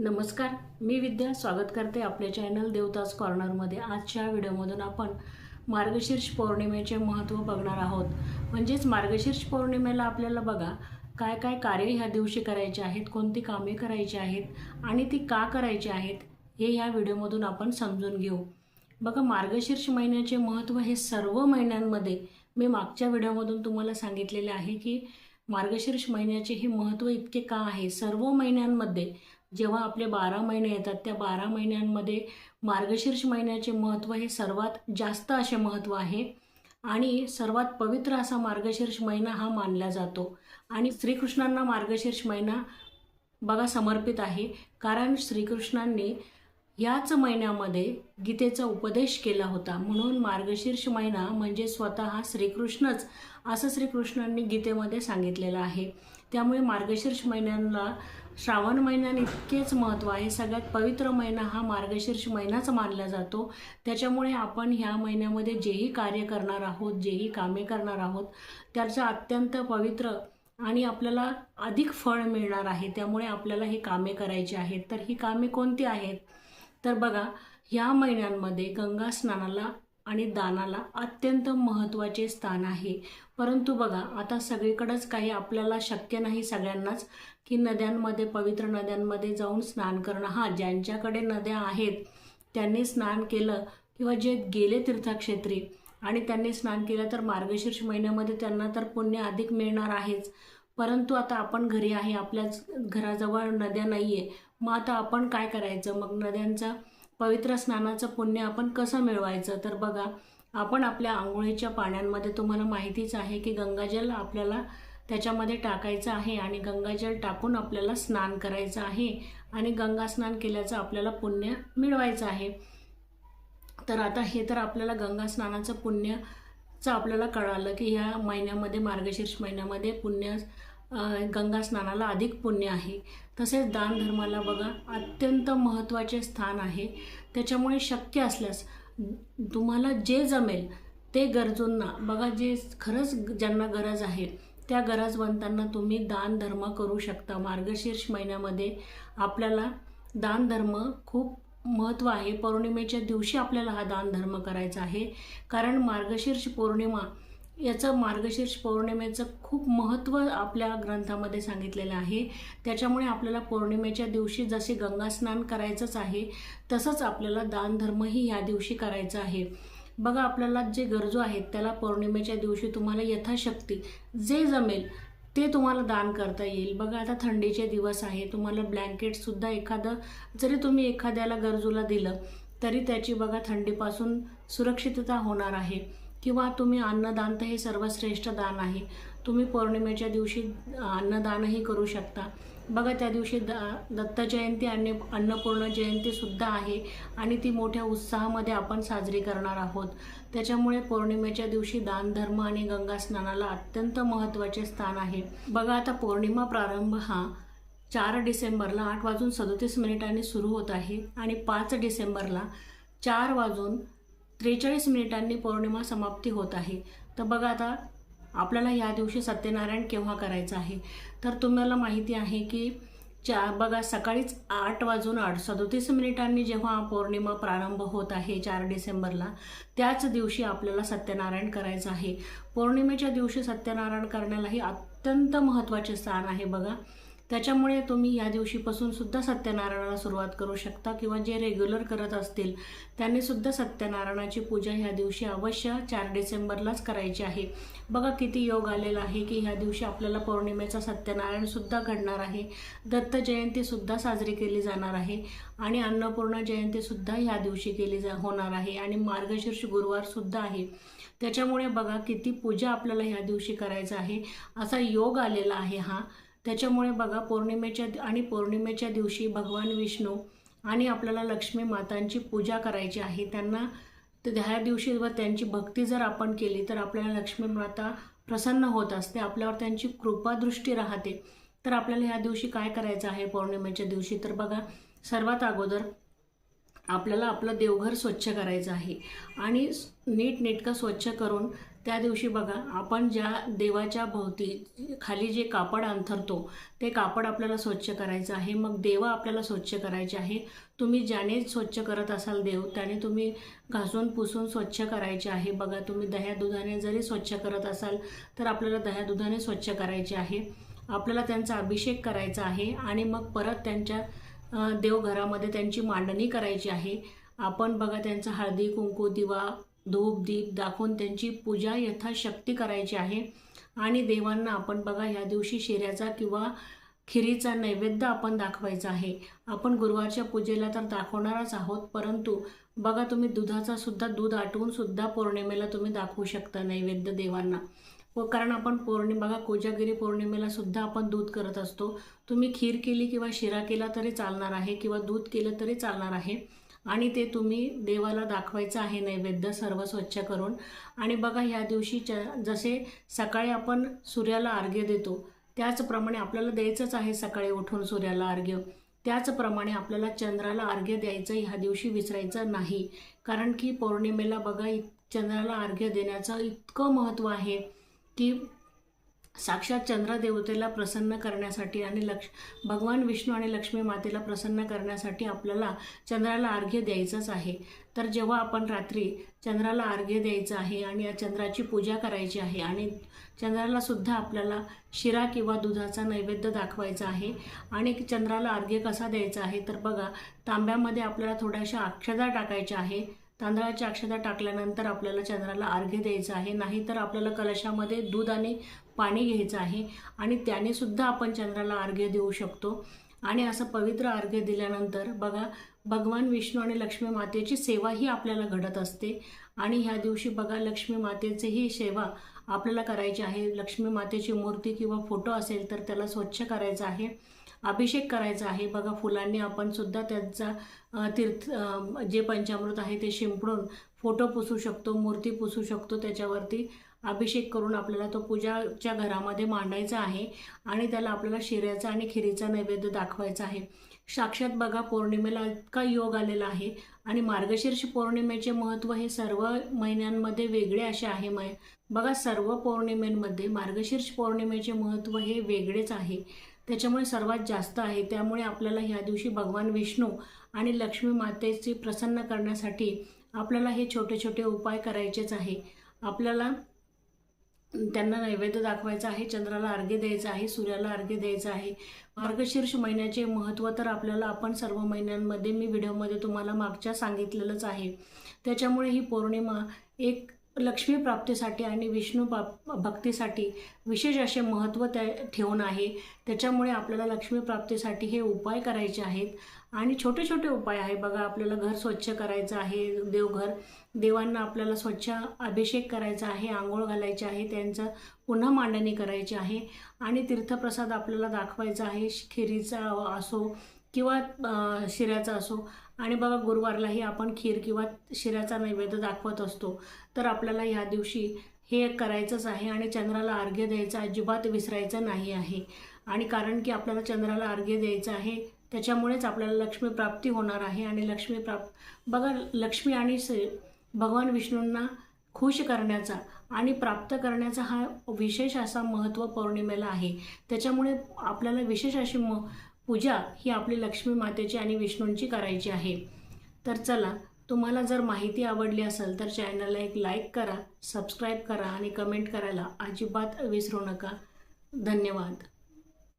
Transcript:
नमस्कार. मी विद्या स्वागत करते आपल्या चॅनल देवताज कॉर्नरमध्ये आजच्या व्हिडिओमधून आपण मार्गशीर्ष पौर्णिमेचे महत्त्व बघणार आहोत. म्हणजेच मार्गशीर्ष पौर्णिमेला आपल्याला बघा काय काय कार्य ह्या दिवशी करायचे आहेत कोणती कामे करायची आहेत आणि ती का करायची आहेत हे ह्या व्हिडिओमधून आपण समजून घेऊ. बघा मार्गशीर्ष महिन्याचे महत्त्व हे सर्व महिन्यांमध्ये मी मागच्या व्हिडिओमधून तुम्हाला सांगितलेले आहे की मार्गशीर्ष महिन्याचे हे महत्त्व इतके का आहे? सर्व महिन्यांमध्ये जेव्हा आपले बारा महिने येतात त्या बारा महिन्यांमध्ये मार्गशीर्ष महिन्याचे महत्त्व हे सर्वात जास्त असे महत्त्व आहे. आणि सर्वात पवित्र असा मार्गशीर्ष महिना हा मानला जातो. आणि श्रीकृष्णांना मार्गशीर्ष महिना बघा समर्पित आहे. कारण श्रीकृष्णांनी याच महिन्यामध्ये गीतेचा उपदेश केला होता. म्हणून मार्गशीर्ष महिना म्हणजे स्वतः श्रीकृष्णच असं श्रीकृष्णांनी गीतेमध्ये सांगितलेलं आहे. त्यामुळे मार्गशीर्ष महिन्याला श्रावण महिन्याने इतकेच महत्त्व आहे. सगळ्यात पवित्र महिना हा मार्गशीर्ष महिनाच मानला जातो. त्याच्यामुळे आपण ह्या महिन्यामध्ये जेही कार्य करणार आहोत जेही कामे करणार आहोत त्याचं अत्यंत पवित्र आणि आपल्याला अधिक फळ मिळणार आहे. त्यामुळे आपल्याला ही कामे करायची आहेत. तर ही कामे कोणती आहेत? तर बघा ह्या महिन्यांमध्ये गंगा स्नानाला आणि दानाला अत्यंत महत्त्वाचे स्थान आहे. परंतु बघा आता सगळीकडंच काही आपल्याला शक्य नाही सगळ्यांनाच की नद्यांमध्ये पवित्र नद्यांमध्ये जाऊन स्नान करणं. हा ज्यांच्याकडे नद्या आहेत त्यांनी स्नान केलं किंवा जे गेले तीर्थक्षेत्री आणि त्यांनी स्नान केलं तर मार्गशीर्ष महिन्यामध्ये त्यांना तर पुण्य अधिक मिळणार आहेच. परंतु आता आपण घरी आहे आपल्याच घराजवळ नद्या नाही आहे मग आता आपण काय करायचं? मग नद्यांचा पवित्र स्नानाचं पुण्य आपण कसं मिळवायचं? तर बघा आपण आपल्या आंघोळीच्या पाण्यामध्ये तुम्हाला माहितीच आहे की गंगाजल आपल्याला त्याच्यामध्ये टाकायचं आहे आणि गंगाजल टाकून आपल्याला स्नान करायचं आहे आणि गंगा स्नान केल्याचं आपल्याला पुण्य मिळवायचं आहे. तर आता हे तर आपल्याला गंगा स्नानाचं पुण्याचं आपल्याला कळालं की ह्या महिन्यामध्ये मार्गशीर्ष महिन्यामध्ये पुण्य गंगा स्नानाला अधिक पुण्य आहे. तसेच दानधर्माला बघा अत्यंत महत्त्वाचे स्थान आहे. त्याच्यामुळे शक्य असल्यास तुम्हाला जे जमेल ते गरजूंना बघा जे खरंच ज्यांना गरज आहे त्या गरजवंतांना तुम्ही दान धर्म करू शकता. मार्गशीर्ष महिन्यामध्ये आपल्याला दानधर्म खूप महत्त्व आहे. पौर्णिमेच्या दिवशी आपल्याला हा दानधर्म करायचा आहे. कारण मार्गशीर्ष पौर्णिमा याचं मार्गशीर्ष पौर्णिमेचं खूप महत्त्व आपल्या ग्रंथामध्ये सांगितलेलं आहे. त्याच्यामुळे आपल्याला पौर्णिमेच्या दिवशी जसे गंगास्नान करायचंच आहे तसंच आपल्याला दानधर्मही ह्या दिवशी करायचं आहे. बघा आपल्याला जे गरजू आहेत त्याला पौर्णिमेच्या दिवशी तुम्हाला यथाशक्ती जे जमेल ते तुम्हाला दान करता येईल. बघा आता थंडीचे दिवस आहे तुम्हाला ब्लँकेटसुद्धा एखादं जरी तुम्ही एखाद्याला गरजूला दिलं तरी त्याची बघा थंडीपासून सुरक्षितता होणार आहे. किंवा तुम्ही अन्नदान तर हे सर्वश्रेष्ठ दान आहे. तुम्ही पौर्णिमेच्या दिवशी अन्नदानही करू शकता. बघा त्या दिवशी द दत्त जयंती आणि अन्नपूर्ण जयंतीसुद्धा आहे आणि ती मोठ्या उत्साहामध्ये आपण साजरी करणार आहोत. त्याच्यामुळे पौर्णिमेच्या दिवशी दानधर्म आणि गंगा स्नानाला अत्यंत महत्त्वाचे स्थान आहे. बघा आता पौर्णिमा प्रारंभ हा चार डिसेंबरला आठ वाजून सदोतीस मिनिटांनी सुरू होत आहे आणि पाच डिसेंबरला चार वाजून त्रेचाळीस मिनिटांनी पौर्णिमा समाप्ती होत आहे. तर बघा आता आपल्याला या दिवशी सत्यनारायण केव्हा करायचं आहे? तर तुम्हाला माहिती आहे की चा बघा सकाळीच आठ वाजून आठ सदोतीस मिनिटांनी जेव्हा पौर्णिमा प्रारंभ होत आहे चार डिसेंबरला त्याच दिवशी आपल्याला सत्यनारायण करायचं आहे. पौर्णिमेच्या दिवशी सत्यनारायण करण्यालाही अत्यंत महत्त्वाचे स्थान आहे बघा. त्याच्यामुळे तुम्ही या दिवशीपासून सुद्धा सत्यनारायणाला सुरुवात करू शकता किंवा जे रेग्युलर करत असतील त्यांनी सुद्धा सत्यनारायणाची पूजा ह्या दिवशी अवश्य चार डिसेंबरलाच करायची आहे. बघा किती योग आलेला आहे की ह्या दिवशी आपल्याला पौर्णिमेचा सत्यनारायण सुद्धा घडणार आहे. दत्त जयंतीसुद्धा साजरी केली जाणार आहे आणि अन्नपूर्णा जयंतीसुद्धा ह्या दिवशी केली जा होणार आहे आणि मार्गशीर्ष गुरुवारसुद्धा आहे. त्याच्यामुळे बघा किती पूजा आपल्याला ह्या दिवशी करायचं आहे. असा योग आलेला आहे हा. त्याच्यामुळे बघा पौर्णिमेच्या आणि पौर्णिमेच्या दिवशी भगवान विष्णू आणि आपल्याला लक्ष्मी मातांची पूजा करायची आहे. त्यांना ह्या दिवशी व त्यांची भक्ती जर आपण केली तर आपल्याला लक्ष्मी माता प्रसन्न होत असते. आपल्यावर त्यांची कृपादृष्टी राहते. तर आपल्याला ह्या दिवशी काय करायचं आहे पौर्णिमेच्या दिवशी? तर बघा सर्वात अगोदर आपल्याला आपलं देवघर स्वच्छ करायचं आहे. आणि नीटनेटकं स्वच्छ करून त्या दिवशी बघा आपण ज्या देवाच्या भोवती खाली जे कापड अंथरतो ते कापड आपल्याला स्वच्छ करायचं आहे. मग देवा आपल्याला स्वच्छ करायचे आहे. तुम्ही ज्याने स्वच्छ करत असाल देव त्याने तुम्ही घासून पुसून स्वच्छ करायचे आहे. बघा तुम्ही दह्या दुधाने जरी स्वच्छ करत असाल तर आपल्याला दह्या दुधाने स्वच्छ करायचे आहे. आपल्याला त्यांचा अभिषेक करायचा आहे. आणि मग परत त्यांच्या देवघरामध्ये त्यांची मांडणी करायची आहे. आपण बघा त्यांचा हळदी कुंकू दिवा धूप दीप दाखवून त्यांची पूजा यथाशक्ती करायची आहे. आणि देवांना आपण बघा ह्या दिवशी शिऱ्याचा किंवा खिरीचा नैवेद्य आपण दाखवायचा आहे. आपण गुरुवारच्या पूजेला तर दाखवणारच आहोत परंतु बघा तुम्ही दुधाचा सुद्धा दूध आटवून सुद्धा पौर्णिमेला तुम्ही दाखवू शकता नैवेद्य देवांना. व कारण आपण पौर्णिमा बघा कोजागिरी पौर्णिमेला सुद्धा आपण दूध करत असतो. तुम्ही खीर केली किंवा शिरा केला तरी चालणार आहे किंवा दूध केलं तरी चालणार आहे. आणि ते तुम्ही देवाला दाखवायचं आहे नैवेद्य सर्व स्वच्छ करून. आणि बघा ह्या दिवशी च जसे सकाळी आपण सूर्याला अर्घ्य देतो त्याचप्रमाणे आपल्याला द्यायचंच आहे सकाळी उठून सूर्याला अर्घ्य त्याचप्रमाणे आपल्याला चंद्राला अर्घ्य द्यायचं ह्या दिवशी विसरायचं नाही. कारण की पौर्णिमेला बघा चंद्राला अर्घ्य देण्याचं इतकं महत्त्व आहे. ती साक्षात चंद्रदेवतेला प्रसन्न करण्यासाठी आणि लक्ष भगवान विष्णू आणि लक्ष्मी मातेला प्रसन्न करण्यासाठी आपल्याला चंद्राला अर्घ्य द्यायचंच आहे. तर जेव्हा आपण रात्री चंद्राला अर्घ्य द्यायचं आहे आणि या चंद्राची पूजा करायची आहे आणि चंद्राला सुद्धा आपल्याला शिरा किंवा दुधाचा नैवेद्य दाखवायचा आहे आणि चंद्राला अर्घ्य कसा द्यायचा आहे तर बघा तांब्यामध्ये आपल्याला थोड्याशा अक्षदा टाकायच्या आहे. तांदळाच्या अक्षता टाकल्यानंतर आपल्याला चंद्राला अर्घ्य द्यायचं आहे. नाहीतर आपल्याला कलशामध्ये दूध आणि पाणी घ्यायचं आहे आणि त्याने सुद्धा आपण चंद्राला अर्घ्य देऊ शकतो. आणि असं पवित्र अर्घ्य दिल्यानंतर बघा भगवान विष्णू आणि लक्ष्मी मातेची सेवाही आपल्याला घडत असते. आणि ह्या दिवशी बघा लक्ष्मी मातेचीही सेवा आपल्याला करायची आहे. लक्ष्मी मातेची मूर्ती किंवा फोटो असेल तर त्याला स्वच्छ करायचं आहे. अभिषेक करायचा आहे. बघा फुलांनी आपण सुद्धा त्यांचा तीर्थ जे पंचामृत आहे ते शिंपडून फोटो पुसू शकतो मूर्ती पुसू शकतो. त्याच्यावरती अभिषेक करून आपल्याला तो पूजाच्या घरामध्ये मांडायचा आहे आणि त्याला आपल्याला शिऱ्याचा आणि खिरीचा नैवेद्य दाखवायचा आहे. साक्षात बघा पौर्णिमेला इतका योग आलेला आहे आणि मार्गशीर्ष पौर्णिमेचे महत्त्व हे सर्व महिन्यांमध्ये वेगळे असे आहे मै बघा सर्व पौर्णिमेंमध्ये मार्गशीर्ष पौर्णिमेचे महत्त्व हे वेगळेच आहे. त्याच्यामुळे सर्वात जास्त आहे. त्यामुळे आपल्याला ह्या दिवशी भगवान विष्णू आणि लक्ष्मी मातेची प्रसन्न करण्यासाठी आपल्याला हे छोटे छोटे उपाय करायचेच आहे. आपल्याला त्यांना नैवेद्य दाखवायचं आहे चंद्राला अर्घ्य द्यायचं आहे सूर्याला अर्घ्य द्यायचं आहे. मार्गशीर्ष महिन्याचे महत्त्व तर आपल्याला आपण सर्व महिन्यांमध्ये मी व्हिडिओमध्ये तुम्हाला मागच्या सांगितलेलंच आहे. त्याच्यामुळे ही पौर्णिमा एक लक्ष्मी प्राप्तीसाठी आणि विष्णू बाप भक्तीसाठी विशेष असे महत्त्व त्या ठेवून आहे. त्याच्यामुळे आपल्याला लक्ष्मी प्राप्तीसाठी हे उपाय करायचे आहेत. आणि छोटे छोटे उपाय आहे. बघा आपल्याला घर स्वच्छ करायचं आहे देवघर. देवांना आपल्याला स्वच्छ अभिषेक करायचा आहे आंघोळ घालायचे आहे त्यांचं पुन्हा मांडणी करायची आहे. आणि तीर्थप्रसाद आपल्याला दाखवायचा आहे खिरीचा असो किंवा शिऱ्याचा असो. आणि बघा गुरुवारलाही आपण खीर किंवा शिऱ्याचा नैवेद्य दाखवत असतो. तर आपल्याला ह्या दिवशी हे करायचंच आहे आणि चंद्राला अर्घ्य द्यायचं अजिबात विसरायचं नाही आहे. आणि कारण की आपल्याला चंद्राला अर्घ्य द्यायचं आहे त्याच्यामुळेच आपल्याला लक्ष्मी प्राप्ती होणार आहे. आणि लक्ष्मी प्राप बघा लक्ष्मी आणि भगवान विष्णूंना खुश करण्याचा आणि प्राप्त करण्याचा हा विशेष असा महत्त्व पौर्णिमेला आहे. त्याच्यामुळे आपल्याला विशेष अशी म पूजा ही आपली लक्ष्मी मातेची आणि विष्णूंची करायची आहे. तर चला तुम्हाला जर माहिती आवडली असेल तर चॅनलला एक लाईक करा सबस्क्राईब करा आणि कमेंट करायला अजिबात विसरू नका. धन्यवाद.